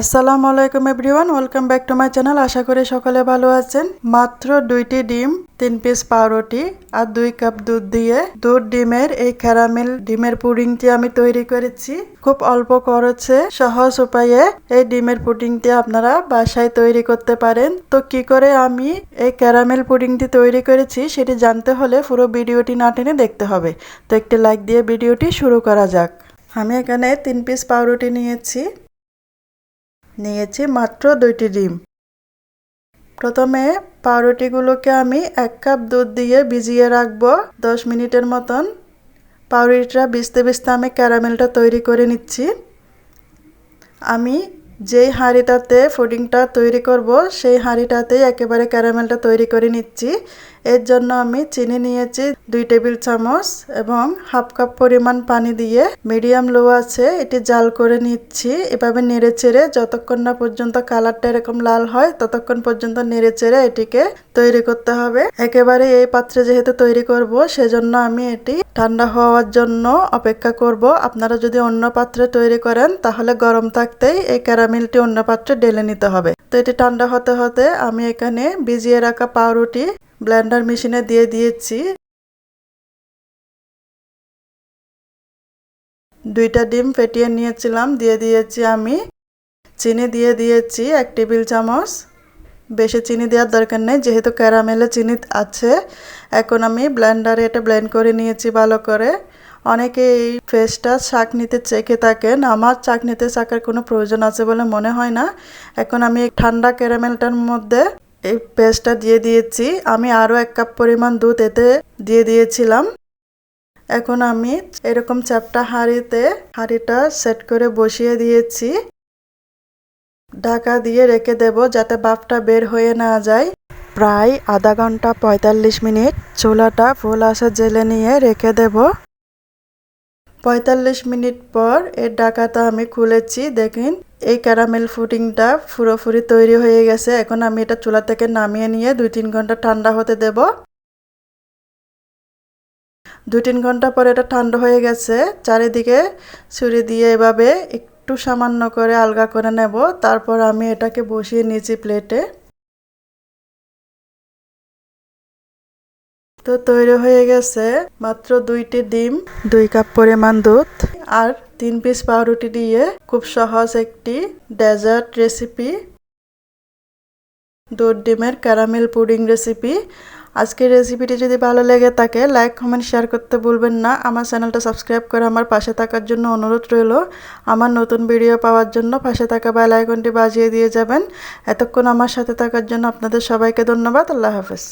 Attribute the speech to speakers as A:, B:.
A: আসসালামু আলাইকুম everyone, welcome back to my channel. আশা করি সকলে ভালো আছেন। মাত্র দুইটি ডিম, তিন পিস পাউরুটি আর দুই কাপ দুধ দিয়ে দুধ ডিমের, এই ক্যারামেল ডিমের পুডিংটি আমি তৈরি করেছি। খুব অল্প খরচে সহজ উপায়ে এই ডিমের পুডিংটি আপনারা বাসায় তৈরি করতে পারেন। তো কি করে আমি এই ক্যারামেল পুডিংটি তৈরি করেছি সেটি জানতে হলে পুরো ভিডিওটি না টেনে দেখতে হবে। তো একটি লাইক দিয়ে ভিডিওটি শুরু করা যাক। আমি এখানে তিন পিস পাউরুটি নিয়েছি। নিয়েছি মাত্র দুইটি ডিম। প্রথমে পাউরুটিগুলোকে আমি এক কাপ দুধ দিয়ে ভিজিয়ে রাখব দশ মিনিটের মতন। পাউরুটিটা ভিজতে ভিজতে আমি ক্যারামেলটা তৈরি করে নিচ্ছি। আমি যেই হাঁড়িটাতে ফুডিংটা তৈরি করব সেই হাঁড়িটাতেই একেবারে ক্যারামেলটা তৈরি করে নিচ্ছি। এর জন্য আমি চিনি নিয়েছি দুই টেবিল চামচ এবং হাফ কাপ পরিমাণ পানি দিয়ে মিডিয়াম লো আছে, এটি জাল করে নিচ্ছি। এভাবে নেড়ে চেড়ে যতক্ষণ না পর্যন্ত কালারটা এরকম লাল হয়, ততক্ষণ পর্যন্ত নেড়ে চেড়ে এটিকে তৈরি করতে হবে। একেবারে এই পাত্রে যেহেতু তৈরি করব, সেজন্য আমি এটি ঠান্ডা হওয়ার জন্য অপেক্ষা করব। আপনারা যদি অন্য পাত্রে তৈরি করেন, তাহলে গরম থাকতেই এই ক্যারামেলটি অন্য পাত্রে ঢেলে নিতে হবে। তো এটি ঠান্ডা হতে হতে আমি এখানে ভিজিয়ে রাখা পাউরুটি ব্লেন্ডার মেশিনে দিয়ে দিয়েছি। দুইটা ডিম ফেটিয়ে নিয়েছিলাম, দিয়ে দিয়েছি আমি। চিনি দিয়ে দিয়েছি এক টেবিল চামচ। বেশি চিনি দেওয়ার দরকার নেই, যেহেতু ক্যারামেলে চিনি আছে। এখন আমি ব্লেন্ডারে এটা ব্লেন্ড করে নিয়েছি ভালো করে। অনেকে এই ফেসটা শাক নিতে চেখে থাকেন, আমার চাক নিতে চাকার কোনো প্রয়োজন আছে বলে মনে হয় না। এখন আমি ঠান্ডা ক্যারামেলটার মধ্যে এই পেস্টটা দিয়ে দিয়েছি। আমি আরও এক কাপ পরিমাণ দুধ এতে দিয়ে দিয়েছিলাম। এখন আমি এরকম চ্যাপটা হাঁড়িতে হাঁড়িটা সেট করে বসিয়ে দিয়েছি। ঢাকা দিয়ে রেখে দেব যাতে বাফটা বের হয়ে না যায়। প্রায় আধা ঘণ্টা পঁয়তাল্লিশ মিনিট চুলাটা ফুল আসা জেলে নিয়ে রেখে দেব। পঁয়তাল্লিশ মিনিট পর এর ডাকাটা আমি খুলেছি, দেখেন। এই ক্যারামেল ফুডিংটা পুরোপুরি তৈরি হয়ে গেছে। এখন আমি এটা চুলা থেকে নামিয়ে নিয়ে দুই তিন ঘণ্টা ঠান্ডা হতে দেব। দুই তিন ঘণ্টা পরে এটা ঠান্ডা হয়ে গেছে। চারিদিকে ছুরি দিয়ে এভাবে একটু সামান্য করে আলগা করে নেব। তারপর আমি এটাকে বসিয়ে নিয়েছি প্লেটে তো তৈরি হয়ে গেছে মাত্র দুইটি ডিম, দুই কাপ পরিমাণ দুধ আর তিন পিস পাউরুটি দিয়ে খুব সহজ একটি ডেজার্ট রেসিপি। দুধ ডিমের ক্যারামেল পুডিং রেসিপি। আজকের রেসিপিটি যদি ভালো লেগে থাকে, লাইক, কমেন্ট, শেয়ার করতে ভুলবেন না। আমার চ্যানেলটা সাবস্ক্রাইব করে আমার পাশে থাকার জন্য অনুরোধ রইল। আমার নতুন ভিডিও পাওয়ার জন্য পাশে থাকা বেল আইকনটি বাজিয়ে দিয়ে যাবেন। এতক্ষণ আমার সাথে থাকার জন্য আপনাদের সবাইকে ধন্যবাদ। আল্লাহ হাফেজ।